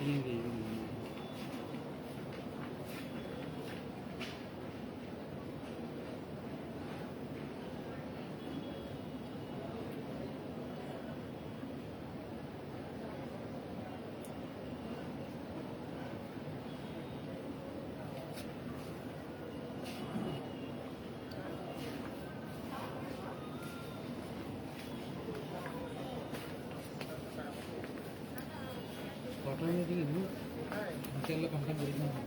Hindi. Yeah.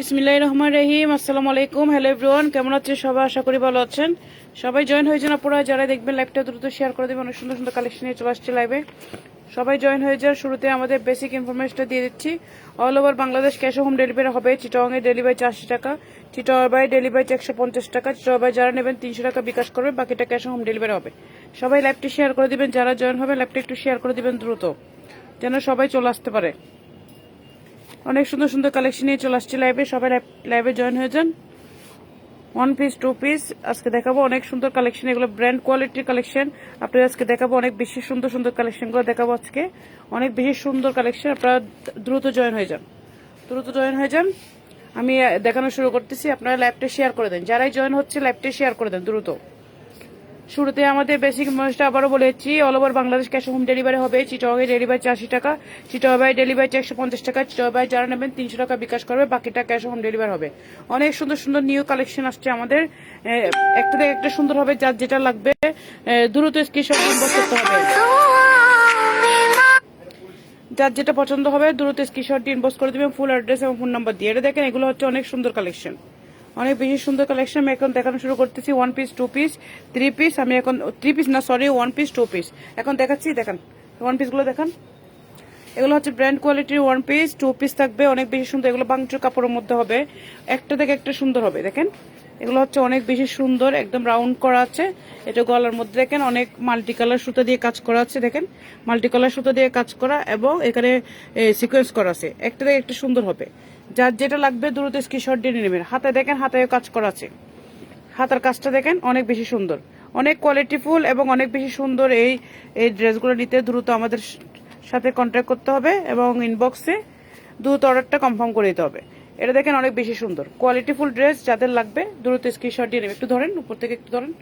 বিসমিল্লাহ রহমান রহিম আসসালামু আলাইকুম হ্যালো এভরিওয়ান, কেমন আছেন সবাই? আশা করি ভালো আছেন। সবাই জয়েন হয়ে যান আপনারা যারা দেখবেন লাইভটা দ্রুত শেয়ার করে দেবেন, অনেক সুন্দর সুন্দর কালেকশন নিয়ে চলে আসছে লাইভে সবাই জয়েন হয়ে যান শুরুতে আমাদের বেসিক ইনফরমেশনটা দিয়ে দিচ্ছি। All over Bangladesh cash home delivery হবে চিটংয়ে ডেলিভারি চারশো টাকা চিটবাই ডেলিভারি একশো পঞ্চাশ টাকা চিটবাই যারা নেবেন তিনশো টাকা বিকাশ করবে, বাকিটা ক্যাশ হোম ডেলিভারি হবে। সবাই লাইভটি শেয়ার করে দিবেন, যারা জয়েন হবে লাইভটা একটু শেয়ার করে দিবেন দ্রুত, যেন সবাই চলে আসতে পারে। অনেক সুন্দর সুন্দর কালেকশন নিয়ে চলে আসছে লাইভে সবাই লাইভে জয়েন হয়ে যান। ওয়ান পিস টু পিস আজকে দেখাবো অনেক সুন্দর কালেকশন এগুলো ব্র্যান্ড কোয়ালিটির কালেকশন আপনাদের আজকে দেখাবো অনেক বেশি সুন্দর সুন্দর কালেকশনগুলো দেখাবো আজকে। অনেক বেশি সুন্দর কালেকশন আপনারা দ্রুত জয়েন হয়ে যান। দ্রুত জয়েন হয়ে যান। আমি দেখানো শুরু করতেছি, আপনারা ল্যাবটা শেয়ার করে দেন। যারাই জয়েন হচ্ছে ল্যাবটা শেয়ার করে দেন দ্রুত। শুরুতে আমাদের বেসিক মহিষটা আবারও বলেছি all over Bangladesh cash home delivery হবে। চিটংয়ে ডেলিভারি চারশি টাকা। চিটবাই ডেলিভারি একশো পঞ্চাশ টাকা। চিটবাই যারা নেবেন তিনশো টাকা বিকাশ করবে। বাকিটা ক্যাশ হোম ডেলিভারি হবে। অনেক সুন্দর সুন্দর নিউ কালেকশন আসছে আমাদের। একটা থেকে একটা সুন্দর হবে যার যেটা লাগবে। দ্রুত স্ক্রিনশট করতে হবে। যার যেটা পছন্দ হবে, দ্রুত স্ক্রিনশট ইনবক্স করে দিবেন। ফুল অ্যাড্রেস এবং ফোন নাম্বার দিয়ে। এটা দেখেন, এগুলো হচ্ছে অনেক সুন্দর কালেকশন অনেক বেশি সুন্দর কালেকশন আমি এখন দেখানো শুরু করতেছি one piece two piece three piece আমি এখন থ্রি পিস না sorry one piece two piece এখন দেখাচ্ছি, দেখেন। ওয়ান পিসগুলো দেখান। এগুলো হচ্ছে ব্র্যান্ড কোয়ালিটির ওয়ান পিস টু পিস থাকবে, অনেক বেশি সুন্দর, এগুলো বাংচুর কাপড়ের মধ্যে হবে। একটা থেকে একটা সুন্দর হবে, দেখেন। এগুলো হচ্ছে অনেক বেশি সুন্দর, একদম রাউন্ড করা আছে। এটা গলার মধ্যে দেখেন, অনেক মাল্টি কালার সুতো দিয়ে কাজ করা আছে, দেখেন। মাল্টি কালার সুতো দিয়ে কাজ করা এবং এখানে সিকোয়েন্স করা আছে। একটা থেকে একটা সুন্দর হবে। যার যেটা লাগবে দ্রুত স্ক্রিনশট দিয়ে নেবেন। হাতে দেখেন, হাতে কাজ করা আছে। হাতার কাজটা দেখেন, অনেক বেশি সুন্দর। অনেক কোয়ালিটিফুল এবং অনেক বেশি সুন্দর এই এই ড্রেসগুলো নিতে দ্রুত আমাদের সাথে কন্ট্যাক্ট করতে হবে এবং ইনবক্সে দ্রুত অর্ডারটা কনফার্ম করে দিতে হবে। এটা দেখেন অনেক বেশি সুন্দর। কোয়ালিটিফুল ড্রেস যাদের লাগবে, দ্রুত স্ক্রিনশট দিয়ে নেবেন। একটু ধরেন, উপর থেকে একটু ধরেন।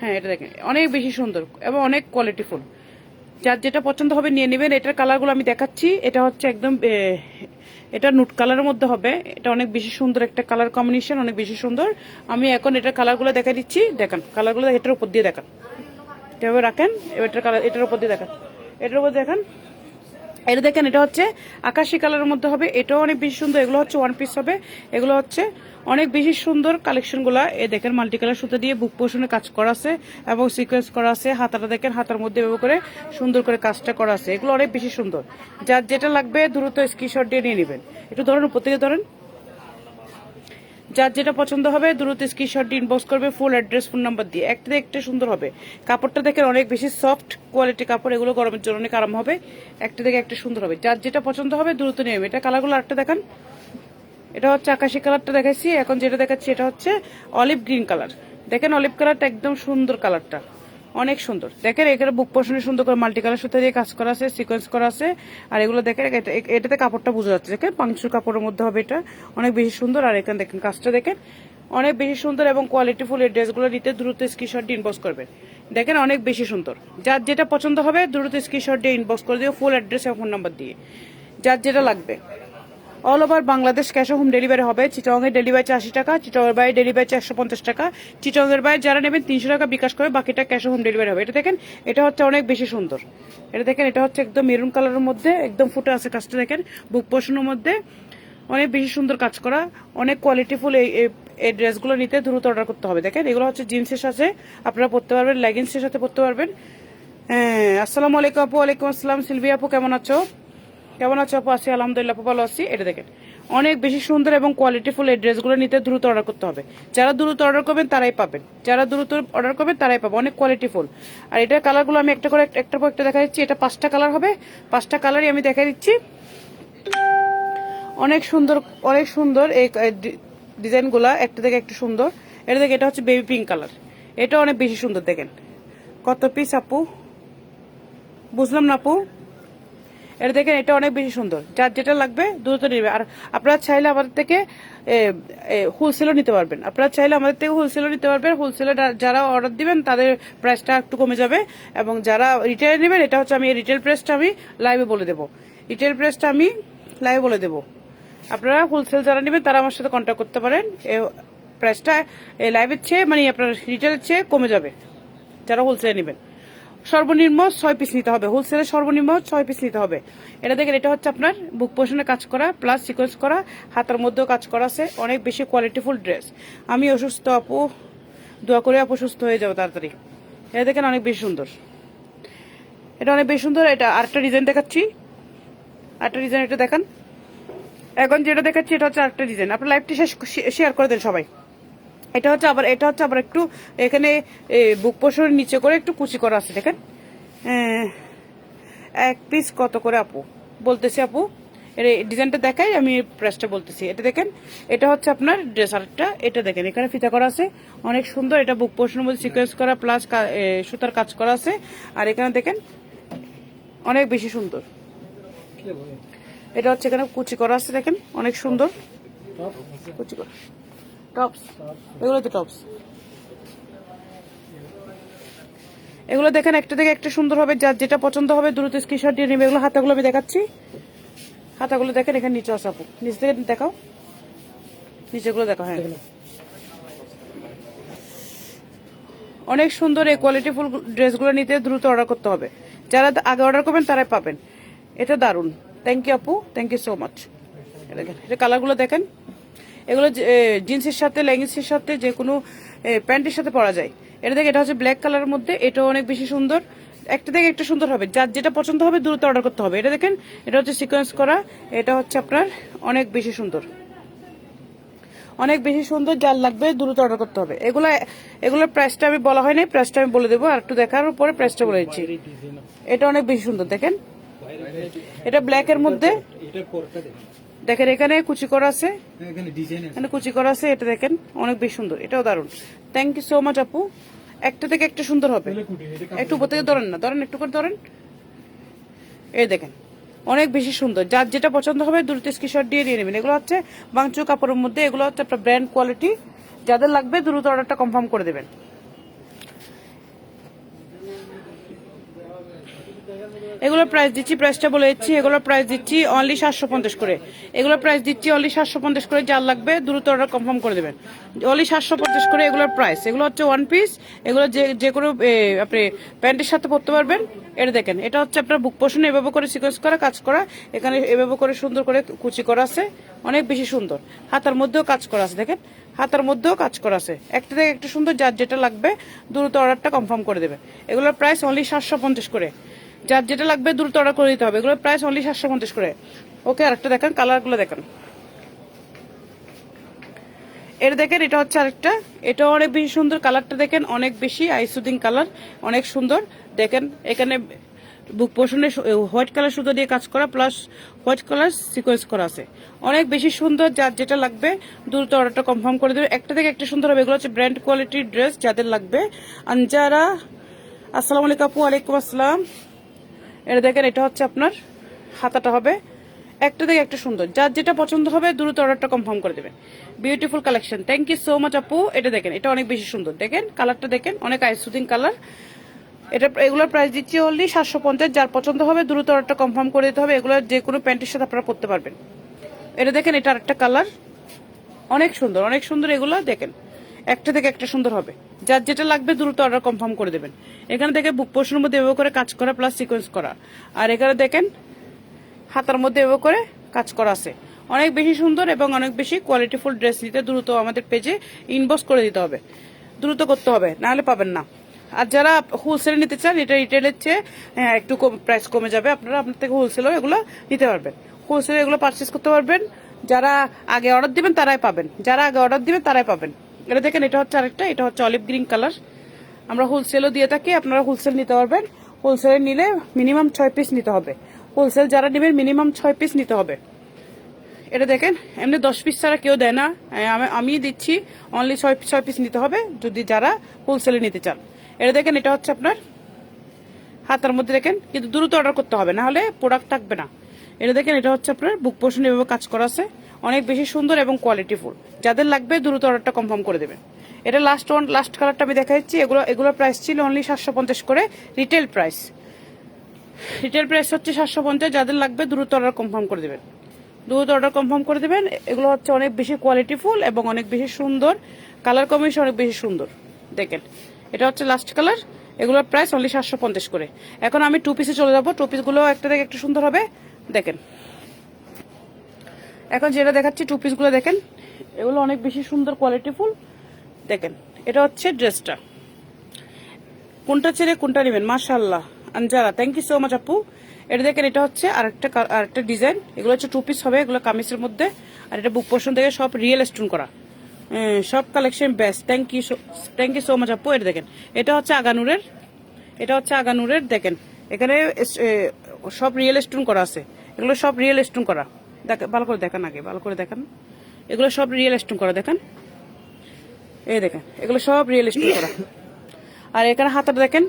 হ্যাঁ এটা দেখেন, অনেক বেশি সুন্দর এবং অনেক কোয়ালিটিফুল যার যেটা পছন্দ হবে নিয়ে নেবেন। এটার কালারগুলো আমি দেখাচ্ছি। এটা হচ্ছে একদম এটা নুট কালারের মধ্যে হবে। এটা অনেক বেশি সুন্দর একটা কালার কম্বিনেশন অনেক বেশি সুন্দর। আমি এখন এটার কালারগুলো দেখা দিচ্ছি। দেখান কালারগুলো এটার উপর দিয়ে দেখান। এভাবে রাখেন, এবার এটার কালার এটার উপর দিয়ে দেখান। এটার উপর দেখান। এটা দেখেন, এটা হচ্ছে আকাশি কালারের মধ্যে হবে। এটাও অনেক বেশি সুন্দর, এগুলো হচ্ছে ওয়ান পিস হবে। এগুলো হচ্ছে অনেক বেশি সুন্দর কালেকশনগুলা এ দেখেন মাল্টি কালার সুতো দিয়ে বুক পোষণে কাজ করা আছে এবং সিকোয়েন্স করা আছে। হাতাটা দেখেন, হাতার মধ্যে এভাবে করে সুন্দর করে কাজটা করা আছে। এগুলো অনেক বেশি সুন্দর। যার যেটা লাগবে দ্রুত স্ক্রিনশট দিয়ে নিয়ে নেবেন। একটু ধরেন উপর থেকে ধরেন। যার যেটা পছন্দ হবে, দ্রুত স্ক্রিনশট ইনবক্স করবে ফুল অ্যাড্রেস ফোন নাম্বার দিয়ে। একটা একটা সুন্দর হবে। কাপড়টা দেখেন অনেক বেশি সফট কোয়ালিটি কাপড়, এগুলো গরমের জন্য অনেক আরাম হবে। একটা দেখে একটা সুন্দর হবে। যার যেটা পছন্দ হবে, দ্রুত নিয়ে। এটা কালারগুলো আরেকটা দেখান। এটা হচ্ছে আকাশি কালারটা দেখাচ্ছি এখন যেটা দেখাচ্ছি, এটা হচ্ছে অলিভ গ্রিন কালার দেখেন অলিভ কালারটা একদম সুন্দর কালারটা অনেক সুন্দর। দেখেন এখানে বুক পোর্শনে সুন্দর করে মাল্টি কালার সুতা দিয়ে কাজ করা আছে সিকোয়েন্স করা আছে, আর এগুলো দেখেন এটা- এটাতে কাপড়টা বোঝা যাচ্ছে। দেখেন পাংশুর কাপড়ের মধ্যে হবে এটা। অনেক বেশি সুন্দর, আর এখানে দেখেন কাজটা দেখেন। অনেক বেশি সুন্দর এবং কোয়ালিটিফুল এই ড্রেসগুলো নিতে দ্রুত স্ক্রিনশট দিয়ে ইনবক্স করবেন। দেখেন অনেক বেশি সুন্দর। যার যেটা পছন্দ হবে দ্রুত স্ক্রিনশট দিয়ে ইনবক্স করে দিও ফুল অ্যাড্রেস এবং ফোন নাম্বার দিয়ে। যার যেটা লাগবে। All over Bangladesh cash home delivery হবে। চিটংয়ের ডেলিভারি আশি টাকা চিটংয়ের বাইরে ডেলিভারি একশো পঞ্চাশ টাকা। চিটংয়ের বাইরে যারা নেবেন, তিনশো টাকা বিকাশ করে বাকিটা ক্যাশ হোম ডেলিভারি হবে। এটা দেখেন, এটা হচ্ছে অনেক বেশি সুন্দর। এটা দেখেন, এটা হচ্ছে একদম মেরুন কালারের মধ্যে, একদম ফুটে আছে কাজটা দেখেন। বুক পোষণের মধ্যে অনেক বেশি সুন্দর কাজ করা। অনেক কোয়ালিটিফুল এই, এই- ড্রেসগুলো নিতে দ্রুত অর্ডার করতে হবে। দেখেন, এগুলো হচ্ছে জিন্সের সাথে আপনারা পরতে পারবেন লেগিংসের সাথে পরতে পারবেন। হ্যাঁ আসসালামু আলাইকুম আপু, ওয়ালাইকুম আসসালাম। সিলভি আপু, কেমন আছো? কেমন আছো আপু? আছি, আলহামদুলিল্লাহ, আপু ভালো আছি। এটা দেখেন, অনেক বেশি সুন্দর এবং কোয়ালিটিফুল এই ড্রেসগুলো নিতে দ্রুত অর্ডার করতে হবে। যারা দ্রুত অর্ডার করবেন, তারাই পাবেন। যারা দ্রুত অর্ডার করবেন, তারাই পাবেন। অনেক কোয়ালিটিফুল আর এটার কালারগুলো আমি একটা করে, একটা পর একটা দেখা দিচ্ছি এটা পাঁচটা কালার হবে। পাঁচটা কালারই আমি দেখা দিচ্ছি। অনেক সুন্দর অনেক সুন্দর এই ডিজাইনগুলা একটা থেকে একটু সুন্দর। এটা দেখে এটা হচ্ছে বেবি পিঙ্ক কালার এটা অনেক বেশি সুন্দর, দেখেন। কত পিস আপু? বুঝলাম না, আপু? এটা দেখেন, এটা অনেক বেশি সুন্দর। যার যেটা লাগবে দ্রুত নেবে। আর আপনারা চাইলে আমাদের থেকে হোলসেলও নিতে পারবেন। আপনারা চাইলে আমাদের থেকে হোলসেলও নিতে পারবেন। হোলসেলে যারা অর্ডার দিবেন, তাদের প্রাইসটা একটু কমে যাবে এবং যারা রিটেল নেবেন, এটা হচ্ছে আমি এই রিটেল প্রাইসটা আমি লাইভে বলে দেবো। রিটেল প্রাইসটা আমি লাইভে বলে দেবো। আপনারা হোলসেল যারা নেবেন, তারা আমার সাথে কন্ট্যাক্ট করতে পারেন। প্রাইসটা লাইভের চেয়ে মানে আপনার রিটেলের চেয়ে কমে যাবে, যারা হোলসেলে নেবেন। সর্বনিম্ন ছয় পিস নিতে হবে। হোলসেলের সর্বনিম্ন ছয় পিস নিতে হবে। এটা দেখেন, এটা হচ্ছে আপনার বুক পোষণে কাজ করা প্লাস সিকোয়েন্স করা, হাতার মধ্যেও কাজ করা আছে, অনেক বেশি কোয়ালিটিফুল ড্রেস আমি অসুস্থ, আপু। দোয়া করে আপু সুস্থ হয়ে যাবে তাড়াতাড়ি। এটা দেখেন অনেক বেশি সুন্দর। এটা অনেক বেশি সুন্দর। এটা আরেকটা ডিজাইন দেখাচ্ছি। আরেকটা ডিজাইন এটা দেখান। এখন যেটা দেখাচ্ছি, এটা হচ্ছে আরেকটা ডিজাইন আপনার লাইভটি শেষ শেয়ার করে দেন সবাই। এটা হচ্ছে আবার, এটা হচ্ছে আবার একটু এখানে বুক পোষণের নিচে করে একটু কুচি করা আছে, দেখেন। এক পিস কত করে আপু? বলতেছি আপু, এর ডিজাইনটা দেখাই, আমি প্রাইসটা বলতেছি। এটা দেখেন, এটা হচ্ছে আপনার ড্রেস আরেকটা, এটা দেখেন, এখানে ফিতা করা আছে। অনেক সুন্দর, এটা বুক পোষণের মধ্যে সিকোয়েন্স করা প্লাস সুতার কাজ করা আছে। আর এখানে দেখেন, অনেক বেশি সুন্দর। এটা হচ্ছে এখানে কুচি করা আছে, দেখেন, অনেক সুন্দর। কুচি করা। টপস এগুলো তো টপস এগুলো দেখেন একটা থেকে একটা সুন্দর হবে যার যেটা পছন্দ হবে দ্রুত স্ক্রিনশট দিয়ে নেবে। এগুলো হাতাগুলো আমি দেখাচ্ছি। হাতাগুলো দেখেন এখানে নিচে আছে আপু। নিচ থেকে দেখাও। নিচেগুলো দেখো হ্যাঁ। অনেক সুন্দর এই কোয়ালিটিফুল ড্রেসগুলো নিতে দ্রুত অর্ডার করতে হবে। যারা আগে অর্ডার করবেন তারাই পাবেন। এটা দারুণ থ্যাংক ইউ আপু। থ্যাংক ইউ সো মাচ দেখেন এটা কালারগুলো দেখেন। এগুলো জিন্সের সাথে লেগিংসের সাথে যে কোনো প্যান্টের সাথে পরা যায়। এটা দেখে এটা হচ্ছে ব্ল্যাক কালারের মধ্যে এটাও অনেক বেশি সুন্দর। একটা থেকে একটা সুন্দর হবে। যার যেটা পছন্দ হবে দ্রুত অর্ডার করতে হবে। এটা দেখেন এটা হচ্ছে সিকোয়েন্স করা। এটা হচ্ছে আপনার অনেক বেশি সুন্দর। অনেক বেশি সুন্দর যার লাগবে দ্রুত অর্ডার করতে হবে। এগুলো এগুলোর প্রাইসটা আমি বলা হয়নি প্রাইসটা আমি বলে দেবো। আর একটু দেখার পরে প্রাইসটা বলে দিচ্ছি। এটা অনেক বেশি সুন্দর দেখেন। এটা ব্ল্যাক এর মধ্যে দেখেন এখানে কুচি করা আছে। এখানে কুচি করা আছে এটা দেখেন অনেক বেশি সুন্দর এটাও দারুণ থ্যাংক ইউ সো মাচ আপু। একটা থেকে একটা সুন্দর হবে। একটু উপর থেকে ধরেন না ধরেন একটু করে ধরেন। এই দেখেন অনেক বেশি সুন্দর। যার যেটা পছন্দ হবে দ্রুত স্ক্রিনশট দিয়ে নিয়ে নেবেন। এগুলো হচ্ছে বাংচু কাপড়ের মধ্যে এগুলো হচ্ছে আপনার ব্র্যান্ড কোয়ালিটি যাদের লাগবে দ্রুত অর্ডারটা কনফার্ম করে দেবেন। এগুলোর প্রাইস দিচ্ছি প্রাইসটা বলে দিচ্ছি, এগুলোর প্রাইস দিচ্ছি অনলি সাতশো পঞ্চাশ করে। এগুলোর প্রাইস দিচ্ছি অনলি সাতশো পঞ্চাশ করে, যার লাগবে দ্রুত অর্ডার কনফার্ম করে দেবেন। অনলি সাতশো পঞ্চাশ করে এগুলোর প্রাইস এগুলো হচ্ছে ওয়ান পিস এগুলো যে যে কোনো আপনি প্যান্টের সাথে পরতে পারবেন। এটা দেখেন, এটা হচ্ছে আপনার বুক পোষণ এভাবে করে সিকোয়েন্স করা, কাজ করা। এখানে এভাবে করে সুন্দর করে কুচি করা আছে, অনেক বেশি সুন্দর। হাতার মধ্যেও কাজ করা আছে, দেখেন। হাতার মধ্যেও কাজ করা আছে। একটা থেকে একটা সুন্দর, যার যেটা লাগবে, দ্রুত অর্ডারটা কনফার্ম করে দেবে। এগুলোর প্রাইস অনলি সাতশো পঞ্চাশ করে। যার যেটা লাগবে দ্রুত অর্ডার করে দিতে হবে। এগুলো প্রাইস অনলি সাতশো পঞ্চাশ করে। ওকে আরেকটা দেখেন কালারগুলো দেখেন। এটা দেখেন, এটা হচ্ছে আরেকটা। এটা অনেক বেশি সুন্দর কালারটা দেখেন, অনেক বেশি আইসুদিং কালার অনেক সুন্দর। দেখেন, এখানে বুক পোষণে হোয়াইট কালার সুতো দিয়ে কাজ করা প্লাস হোয়াইট কালার সিকোয়েন্স করা আছে। অনেক বেশি সুন্দর, যার যেটা লাগবে, দ্রুত অর্ডারটা কনফার্ম করে দেবে। একটা থেকে একটা সুন্দর হবে, এগুলো হচ্ছে ব্র্যান্ড কোয়ালিটির ড্রেস যাদের লাগবে। আনজারা আসসালামু আলাইকুম আপু, ওয়ালাইকুম আসসালাম। এটা দেখেন, এটা হচ্ছে আপনার হাতাটা হবে। একটা থেকে একটা সুন্দর। যার যেটা পছন্দ হবে, দ্রুত অর্ডারটা কনফার্ম করে দেবেন। Beautiful collection thank you so much আপু। এটা দেখেন, এটা অনেক বেশি সুন্দর। দেখেন কালারটা দেখেন, অনেক আইসুদিং কালার এটা, এগুলোর প্রাইস দিচ্ছি অনলি সাতশো পঞ্চাশ। যার পছন্দ হবে, দ্রুত অর্ডারটা কনফার্ম করে দিতে হবে। এগুলো যে কোনো প্যান্টের সাথে আপনারা পরতে পারবেন। এটা দেখেন, এটা আরেকটা কালার অনেক সুন্দর অনেক সুন্দর এগুলো। দেখেন, একটা থেকে একটা সুন্দর হবে। যার যেটা লাগবে দ্রুত অর্ডার কনফার্ম করে দেবেন। এখানে দেখে বুক পোষণের মধ্যে এভাবে করে কাজ করা প্লাস সিকোয়েন্স করা। আর এখানে দেখেন হাতার মধ্যে এভাবে করে কাজ করা আছে। অনেক বেশি সুন্দর এবং অনেক বেশি কোয়ালিটিফুল ড্রেস নিতে দ্রুত আমাদের পেজে ইনবক্স করে দিতে হবে। দ্রুত করতে হবে নাহলে পাবেন না। আর যারা হোলসেলে নিতে চান এটা রিটেলের চেয়ে হ্যাঁ, একটু প্রাইস কমে যাবে। আপনারা আপনার থেকে হোলসেলও এগুলো নিতে পারবেন। হোলসেলে এগুলো পারচেস করতে পারবেন। যারা আগে অর্ডার দিবেন তারাই পাবেন। যারা আগে অর্ডার দিবেন তারাই পাবেন। এটা দেখেন, এটা হচ্ছে আরেকটা, এটা হচ্ছে অলিভ গ্রিন কালার আমরা হোলসেলও দিয়ে থাকি, আপনারা হোলসেল নিতে পারবেন। হোলসেলে নিলে মিনিমাম ছয় পিস নিতে হবে। হোলসেল যারা নেবেন মিনিমাম ছয় পিস নিতে হবে। এটা দেখেন, এমনি দশ পিস ছাড়া কেউ দেয় না। আমি- আমি দিচ্ছি অনলি ছয় ছয় পিস নিতে হবে, যদি যারা হোলসেলে নিতে চান। এটা দেখেন, এটা হচ্ছে আপনার হাতার মধ্যে দেখেন, কিন্তু দ্রুত অর্ডার করতে হবে, না হলে প্রোডাক্ট থাকবে না। এটা দেখেন, এটা হচ্ছে আপনার বুক পোষণ এভাবে কাজ করা আছে। অনেক বেশি সুন্দর এবং কোয়ালিটি ফুল। যাদের লাগবে দ্রুত অর্ডারটা কনফার্ম করে দেবেন। এটা লাস্ট ওয়ান লাস্ট কালারটা আমি দেখা দেখাচ্ছি। এগুলো, এগুলোর প্রাইস ছিল অনলি সাতশো পঞ্চাশ করে রিটেল প্রাইস রিটেল প্রাইস হচ্ছে সাতশো পঞ্চাশ। যাদের লাগবে দ্রুত অর্ডার কনফার্ম করে দেবেন। দ্রুত অর্ডার কনফার্ম করে দেবেন। এগুলো হচ্ছে অনেক বেশি কোয়ালিটি ফুল এবং অনেক বেশি সুন্দর। কালার কম্বিনেশন অনেক বেশি সুন্দর। দেখেন, এটা হচ্ছে লাস্ট কালার এগুলোর প্রাইস অনলি সাতশো পঞ্চাশ করে। এখন আমি টু পিসে চলে যাব। টু পিসগুলো একটা থেকে একটু সুন্দর হবে। দেখেন। এখন যেটা দেখাচ্ছি টু পিসগুলো দেখেন, এগুলো অনেক বেশি সুন্দর কোয়ালিটিফুল দেখেন, এটা হচ্ছে ড্রেসটা কোনটা ছেড়ে কোনটা নেবেন? মাশাল্লাহ Anjara. Thank you so much আপু। এটা দেখেন, এটা হচ্ছে আরেকটা আরেকটা ডিজাইন এগুলো হচ্ছে টু পিস হবে, এগুলো কামিজের মধ্যে। আর এটা বুক পোর্শন থেকে সব রিয়েল স্টোন করা। সব collection best thank you thank you so much আপু। এটা দেখেন, এটা হচ্ছে আগানুরের। এটা হচ্ছে আগানুরের, দেখেন। এখানে সব রিয়েল স্টোন করা আছে। এগুলো সব রিয়েল স্টোন করা। দেখ- ভালো করে দেখান আগে, ভালো করে দেখান। এগুলো সব রিয়েল স্টোন করা, দেখেন। এই দেখেন, এগুলো সব রিয়েল স্টোন করা। আর এখানে হাতাটা দেখেন,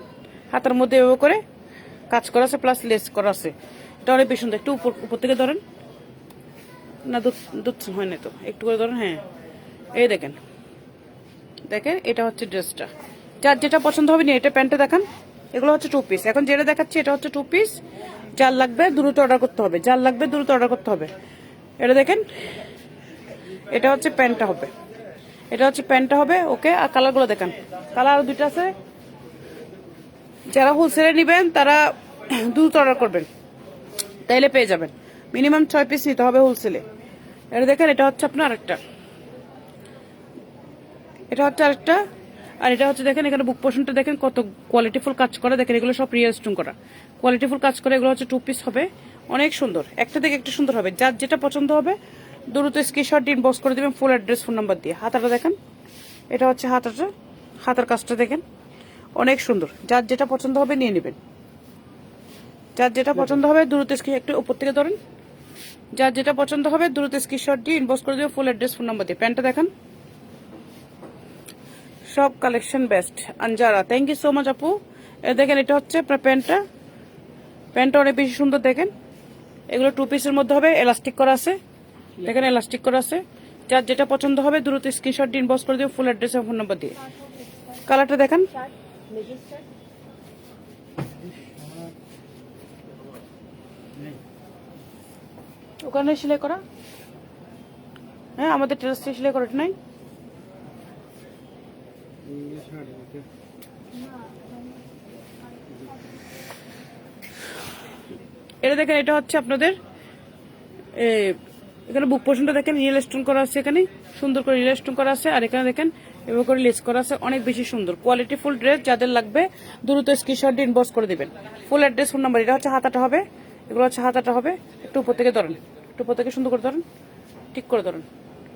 হাতার মধ্যে এভাবে করে কাজ করা আছে প্লাস লেস করা আছে। এটা অনেক বেশি সুন্দর, একটু উপর উপর থেকে ধরেন। না দুধ হয় না তো, একটু করে ধরেন হ্যাঁ। এই দেখেন দেখেন, এটা হচ্ছে ড্রেসটা যার যেটা পছন্দ হবে নিয়ে, এটা প্যান্টটা দেখান। এগুলো হচ্ছে টু পিস এখন যেটা দেখাচ্ছি, এটা হচ্ছে টু পিস যার লাগবে দ্রুত অর্ডার করতে হবে। যার লাগবে দ্রুত অর্ডার করতে হবে। এটা দেখেন, এটা হচ্ছে প্যান্টটা হবে। এটা হচ্ছে প্যান্টটা হবে, ওকে, আর কালারগুলো দেখান। কালার আরও দুইটা আছে। যারা হোলসেলে নেবেন, তারা দ্রুত অর্ডার করবেন। তাইলে পেয়ে যাবেন। মিনিমাম ছয় পিস নিতে হবে হোলসেলে এটা দেখেন, এটা হচ্ছে আপনার আরেকটা। এটা হচ্ছে আরেকটা। আর এটা হচ্ছে দেখেন, এখানে বুক পোর্শনটা দেখেন কত কোয়ালিটিফুল কাজ করা। দেখেন, এগুলো সব রিয়েল স্টোন করা কোয়ালিটিফুল কাজ করে, এগুলো হচ্ছে টু পিস হবে। অনেক সুন্দর। একটা থেকে একটা সুন্দর হবে। যার যেটা পছন্দ হবে, দ্রুত স্ক্রিনশট ইনবক্স করে দেবেন ফুল অ্যাড্রেস ফোন নাম্বার দিয়ে। হাতাটা দেখেন, এটা হচ্ছে হাতাটা। হাতার কাজটা দেখেন, অনেক সুন্দর। যার যেটা পছন্দ হবে নিয়ে নেবেন। যার যেটা পছন্দ হবে, দ্রুত স্ক্রিন একটু উপর থেকে ধরেন। যার যেটা পছন্দ হবে, দ্রুত স্ক্রিনশট দিয়ে ইনবক্স করে দেবেন ফুল অ্যাড্রেস ফোন নাম্বার দিয়ে। প্যান্টটা দেখেন। সব collection best Anjara thank you so much আপু। দেখেন, এটা হচ্ছে আপনার প্যান্টটা। প্যান্টটা অনেক বেশি সুন্দর দেখেন। এগুলো টু পিসের মধ্যে হবে এলাস্টিক করা আছে। দেখেন এলাস্টিক করা আছে। যার যেটা পছন্দ হবে, দ্রুত স্ক্রিনশট দিয়ে ইনবক্স করে দেবে ফুল অ্যাড্রেস ফোন নাম্বার দিয়ে। কালারটা দেখেন। ওখানে সেলাই করা? হ্যাঁ আমাদের টেরাসে সেলাই করাটা নাই। এটা দেখেন, এটা হচ্ছে আপনাদের এখানে বুক পোর্শনটা দেখেন রিয়েল স্টোন করা আছে এখানে, সুন্দর করে রিয়েল স্টোন করা আছে, আর এখানে দেখেন, এভাবে করে লেস করা আছে, অনেক বেশি সুন্দর। কোয়ালিটি ফুল ড্রেস যাদের লাগবে দ্রুত স্ক্রিনশট ইনবক্স করে দিবেন। ফুল অ্যাড্রেস ফোন নাম্বার এটা হচ্ছে হাতাটা হবে, এগুলো হচ্ছে হাতাটা হবে, একটু উপর থেকে ধরেন, একটু উপর থেকে সুন্দর করে ধরেন, ঠিক করে ধরেন।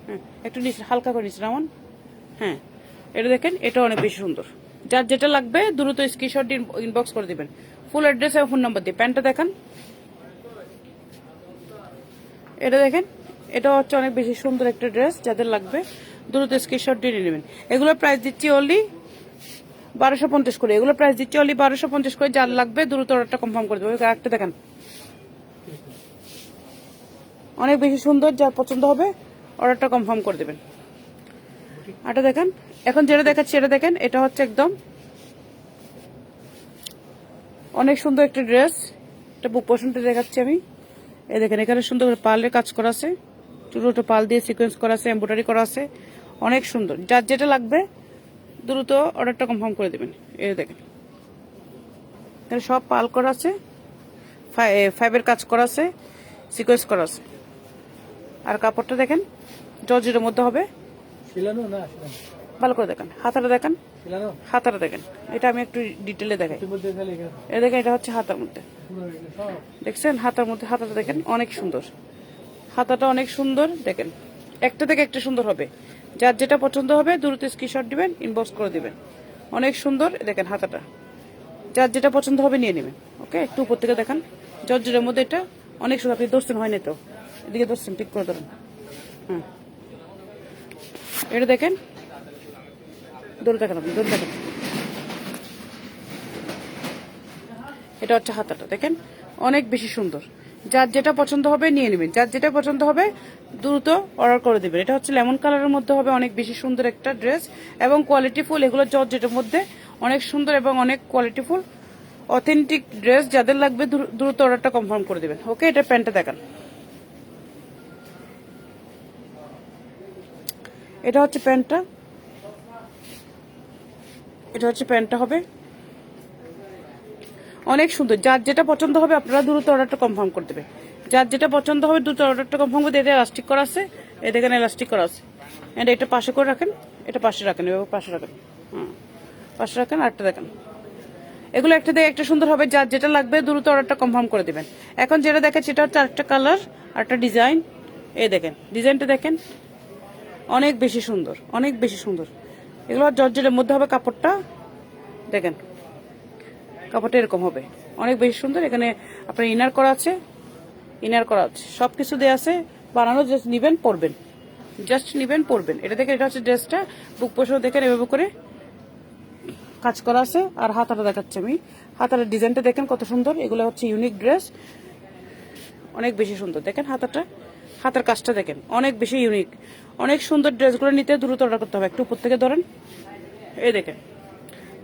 হ্যাঁ একটু নিচে, হালকা করে নিচে নামান হ্যাঁ। এটা দেখেন, এটা অনেক বেশি সুন্দর। যার যেটা লাগবে, দ্রুত স্ক্রিনশট ইনবক্স করে দিবেন। ফুল অ্যাড্রেস এবং ফোন নাম্বার দিয়ে। প্যান্টটা দেখান। এটা দেখেন, এটা হচ্ছে অনেক বেশি সুন্দর একটা ড্রেস যাদের লাগবে, দ্রুত স্ক্রিনশট দিয়ে নেবেন। এগুলোর প্রাইস দিচ্ছি অনলি বারোশো পঞ্চাশ করে। এগুলোর প্রাইস দিচ্ছি অনলি বারোশো পঞ্চাশ করে। যার লাগবে, দ্রুত অর্ডারটা কনফার্ম করে দেবো। একটা দেখেন। অনেক বেশি সুন্দর, যার পছন্দ হবে অর্ডারটা কনফার্ম করে দেবেন। এটা দেখেন এখন যেটা দেখাচ্ছি এটা দেখেন এটা হচ্ছে একদম অনেক সুন্দর একটা ড্রেস। এটা বুক পোর্শনটা দেখাচ্ছি আমি। এই দেখেন এখানে সুন্দর করে পার্লের কাজ করা আছে। ছোটো পাল দিয়ে সিকোয়েন্স করা আছে এম্ব্রয়ডারি করা আছে। অনেক সুন্দর। যার যেটা লাগবে দ্রুত অর্ডারটা কনফার্ম করে দেবেন। এই দেখেন। এখানে সব পাল করা আছে ফাই- এ, কাজ করা আছে সিকোয়েন্স করা আছে। আর কাপড়টা দেখেন জর্জের মধ্যে হবে। না ভালো করে দেখেন। হাতাটা দেখেন। হাতাটা দেখেন। এটা আমি একটু ডিটেলে দেখাই। এটা দেখেন এটা হচ্ছে হাতার মধ্যে। দেখছেন? হাতার মধ্যে হাতাটা দেখেন অনেক সুন্দর। হাতাটা অনেক সুন্দর দেখেন। একটা থেকে একটা সুন্দর হবে। যার যেটা পছন্দ হবে দ্রুত স্ক্রিনশট দিবেন ইনবক্স করে দিবেন। অনেক সুন্দর দেখেন হাতাটা। যার যেটা পছন্দ হবে নিয়ে নেবেন। ওকে একটু উপর থেকে দেখান। জর্জের মধ্যে এটা অনেক সুন্দর। আপনি দর্শন হয়নি তো? এদিকে দর্শন ঠিক করে ধরেন। হ্যাঁ এটা দেখেন এটা হচ্ছে হাতাটা, দেখেন? অনেক বেশি সুন্দর। যার যেটা পছন্দ হবে নিয়ে নেবেন। যার যেটা পছন্দ হবে দ্রুত অর্ডার করে দেবেন। এটা হচ্ছে লেমন কালারের মধ্যে হবে অনেক বেশি সুন্দর একটা ড্রেস এবং কোয়ালিটি ফুল এগুলো জর্জেটের মধ্যে অনেক সুন্দর এবং অনেক কোয়ালিটি ফুল অথেন্টিক ড্রেস যাদের লাগবে দ্রু- দ্রুত অর্ডারটা কনফার্ম করে দেবেন। ওকে এটা প্যান্টটা দেখান। এটা হচ্ছে প্যান্টটা। এটা হচ্ছে প্যান্টটা হবে। অনেক সুন্দর। যার যেটা পছন্দ হবে, আপনারা দ্রুত অর্ডারটা কনফার্ম করে দেবে যার যেটা পছন্দ হবে, দ্রুত অর্ডারটা কনফার্ম করে এটা এলাস্টিক করা আছে এই দেখেন এলাস্টিক করা আছে। এন্ড এটা পাশে করে রাখেন, এটা পাশে রাখেন, এভাবে পাশে রাখেন। হুম, পাশে রাখেন, আরেকটা দেখেন। এগুলো একটা দেখে একটা সুন্দর হবে। যার যেটা লাগবে, দ্রুত অর্ডারটা কনফার্ম করে দেবেন। এখন যেটা দেখাচ্ছি এটা হচ্ছে আরেকটা কালার আরেকটা ডিজাইন এই দেখেন ডিজাইনটা দেখেন। অনেক বেশি সুন্দর, অনেক বেশি সুন্দর। এগুলো জর্জেটের মধ্যে হবে কাপড়টা। দেখেন, কাপড়টা এরকম হবে। অনেক বেশি সুন্দর। এখানে আপনার ইনার করা আছে। ইনার করা আছে। সব কিছু দেওয়া আছে। বানানো জাস্ট নিবেন, পরবেন। জাস্ট নিবেন, পরবেন। এটা দেখেন, এটা হচ্ছে ড্রেসটা বুক পোষণ দেখেন, এভাবে করে কাজ করা আছে। আর হাতাটা দেখাচ্ছি আমি। হাতার ডিজাইনটা দেখেন কত সুন্দর। এগুলো হচ্ছে ইউনিক ড্রেস অনেক বেশি সুন্দর। দেখেন হাতাটা। হাতার কাজটা দেখেন। অনেক বেশি ইউনিক অনেক সুন্দর ড্রেসগুলো নিতে দ্রুত অর্ডার করতে হবে। একটু উপর থেকে ধরেন। এই দেখেন।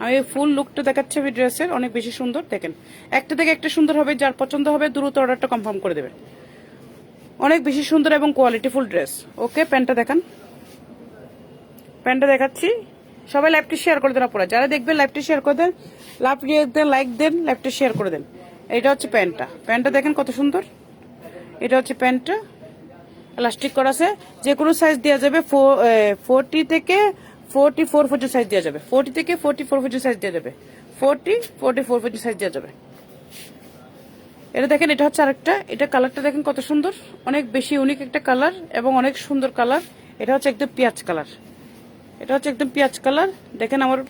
আমি ফুল লুকটা দেখাচ্ছি আমি ড্রেসের। অনেক বেশি সুন্দর। দেখেন। একটা থেকে একটা সুন্দর হবে, যার পছন্দ হবে, দ্রুত অর্ডারটা কনফার্ম করে দেবেন অনেক বেশি সুন্দর এবং কোয়ালিটিফুল ড্রেস ওকে প্যান্টটা দেখান। প্যান্টটা দেখাচ্ছি। সবাই লাইভটি শেয়ার করে দেন আপনারা যারা দেখবেন লাইভটি শেয়ার করে দেন, লাভ দেন লাইক দেন লাইভটি শেয়ার করে দেন। এটা হচ্ছে প্যান্টটা। প্যান্টটা দেখেন কত সুন্দর। এটা হচ্ছে প্যান্টটা। এলাস্টিক করা আছে যে কোনো সাইজ দেওয়া যাবে ফোরটি থেকে ফোরটি ফোর ফোরটি সাইজ দেওয়া যাবে। ফোরটি থেকে ফোরটি ফোর ফোরটি সাইজ দেওয়া যাবে। Forty forty four forty size দেওয়া যাবে। এটা দেখেন, এটা হচ্ছে আরেকটা, এটা কালারটা দেখেন কত সুন্দর। অনেক বেশি ইউনিক একটা কালার এবং অনেক সুন্দর কালার এটা হচ্ছে একদম পেঁয়াজ কালার এটা হচ্ছে একদম পেঁয়াজ কালার দেখেন আমার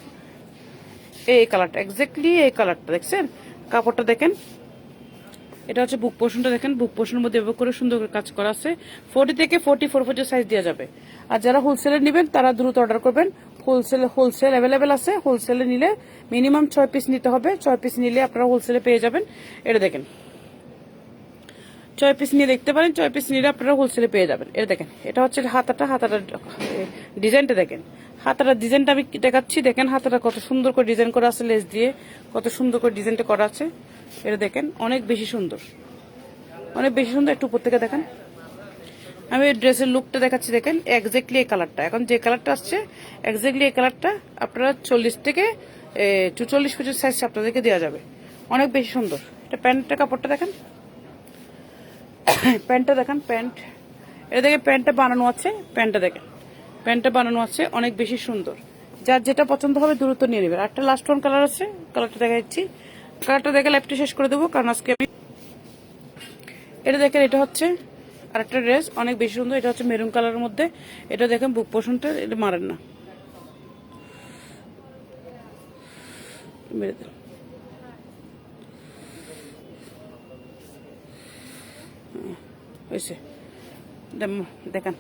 এই কালারটা এক্স্যাক্টলি এই কালারটা দেখছেন? কাপড়টা দেখেন। এটা হচ্ছে বুক পোর্শনটা দেখেন, বুক পোর্শনের মধ্যে এভাবে করে সুন্দর করে কাজ করা আছে। ফোর্টি থেকে ফোর্টি ফোর পর্যন্ত সাইজ দেওয়া যাবে। আর যারা হোলসেলে নেবেন, তারা দ্রুত অর্ডার করবেন। হোলসেল হোলসেল অ্যাভেলেবেল আছে। হোলসেলে নিলে মিনিমাম ছয় পিস নিতে হবে। ছয় পিস নিলে আপনারা হোলসেলে পেয়ে যাবেন। এটা দেখেন। ছয় পিস নিয়ে দেখতে পারেন, ছয় পিস নিলে আপনারা হোলসেলে পেয়ে যাবেন। এটা দেখেন, এটা হচ্ছে হাতাটা হাতাটা ডিজাইনটা দেখেন। হাতাটা, ডিজাইনটা আমি দেখাচ্ছি। দেখেন হাতাটা কত সুন্দর করে ডিজাইন করা আছে লেস দিয়ে, কত সুন্দর করে ডিজাইনটা করা আছে। এটা দেখেন, অনেক বেশি সুন্দর। অনেক বেশি সুন্দর, একটু উপর থেকে দেখেন। আমি ড্রেসের লুকটা দেখাচ্ছি, দেখেন এক্স্যাক্টলি এই কালারটা এখন যে কালারটা আসছে এক্স্যাক্টলি এই কালারটা আপনারা চল্লিশ থেকে চুচল্লিশ পঁচিশ সাইজ আপনাদেরকে দেওয়া যাবে। অনেক বেশি সুন্দর। এটা প্যান্টটা, কাপড়টা দেখেন। প্যান্টটা দেখেন, প্যান্ট। এটা দেখে প্যান্টটা বানানো আছে, প্যান্টটা দেখেন। প্যান্টটা বানানো আছে, অনেক বেশি সুন্দর। যার যেটা পছন্দ হবে দূরত্ব নিয়ে নেবেন। একটা লাস্ট ওয়ান কালার আছে কালারটা দেখা যাচ্ছি কালারটা দেখে লাইফটা শেষ করে দেবো, কারণ আজকে আমি এটা দেখেন, এটা হচ্ছে আর একটা ড্রেস, অনেক বেশি সুন্দর। এটা হচ্ছে মেরুন কালারের মধ্যে। এটা দেখেন, বুক পোষণটা, এটা মারেন না। দেখেন।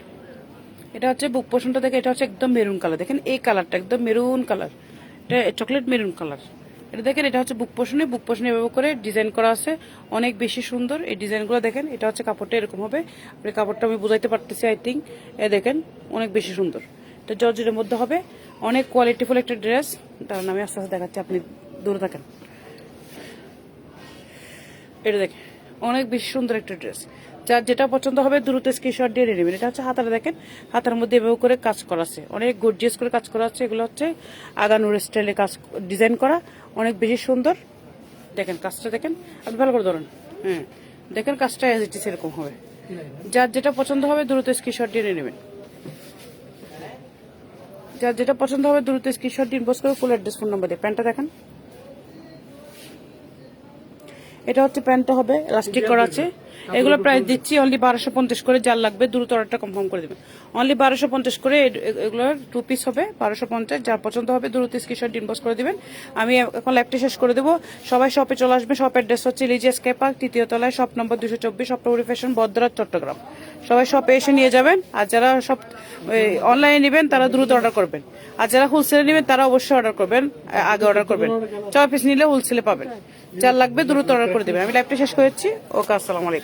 এটা হচ্ছে বুক পোষণটা দেখে, এটা হচ্ছে একদম মেরুন কালার। দেখেন, এই কালারটা একদম মেরুন কালার। এটা চকলেট মেরুন কালার। এটা দেখেন, এটা হচ্ছে বুক পোষণে। বুক পোষণে এভাবে করে ডিজাইন করা আছে। অনেক বেশি সুন্দর এই ডিজাইনগুলো দেখেন। এটা হচ্ছে কাপড়টা এরকম হবে। কাপড়টা আমি বুঝাইতে পারতেছি আই থিঙ্ক এ দেখেন, অনেক বেশি সুন্দর। এটা জর্জের মধ্যে হবে। অনেক কোয়ালিটিফুল একটা ড্রেস তার নামে আস্তে আস্তে দেখাচ্ছি, আপনি দূরে থাকেন। এটা দেখেন, অনেক বেশি সুন্দর একটা ড্রেস যার যেটা পছন্দ হবে দ্রুত স্ক্রিনশট দিয়ে নিয়ে নেবেন। এটা হচ্ছে হাতাটা দেখেন। হাতার মধ্যে এভাবে করে কাজ করা আছে। অনেক গর্জিয়াস করে কাজ করা আছে। এগুলো হচ্ছে আগানুর স্টাইলে কাজ ডিজাইন করা। অনেক বেশি সুন্দর। দেখেন কাজটা দেখেন। আপনি ভালো করে ধরুন। হ্যাঁ। দেখেন কাজটা এজ ইট ইস এরকম হবে। যার যেটা পছন্দ হবে দ্রুত স্ক্রিনশট দিয়ে নিয়ে নেবেন। যার যেটা পছন্দ হবে দ্রুত স্ক্রিনশট দিয়ে ইনবক্স করে ফুল অ্যাড্রেস ফোন নাম্বার দিয়ে। প্যান্টটা দেখেন। এটা হচ্ছে প্যান্টটা হবে ইলাস্টিক করা আছে। এগুলো প্রাইস দিচ্ছি অনলি বারোশো পঞ্চাশ করে যার লাগবে দ্রুত অর্ডারটা কনফার্ম করে দেবেন অনলি বারোশো পঞ্চাশ করে এ- এ- এগুলোর টু পিস হবে বারোশো পঞ্চাশ যার পছন্দ হবে দ্রুত স্ক্রিনশট ইনবক্স করে দিবেন। আমি এখন ল্যাপটি শেষ করে দেবো। সবাই শপে চলে আসবে শপ অ্যাড্রেস হচ্ছে লিজিয়াস কেপার তৃতীয় তলায় শপ নম্বর দুশো চব্বিশ অক্টোবর ফ্যাশন বদ্রাত চট্টগ্রাম সবাই শপে এসে নিয়ে যাবেন। আর যারা সব অনলাইনে নেবেন তারা দ্রুত অর্ডার করবেন। আর যারা হোলসেলে নেবেন তারা অবশ্যই অর্ডার করবেন। আগে অর্ডার করবেন। ছয় পিস নিলে হোলসেলে পাবেন। যার লাগবে দ্রুত অর্ডার করে দেবেন। আমি লাইভটা শেষ করেছি। ওকে আসসালামু আলাইকুম।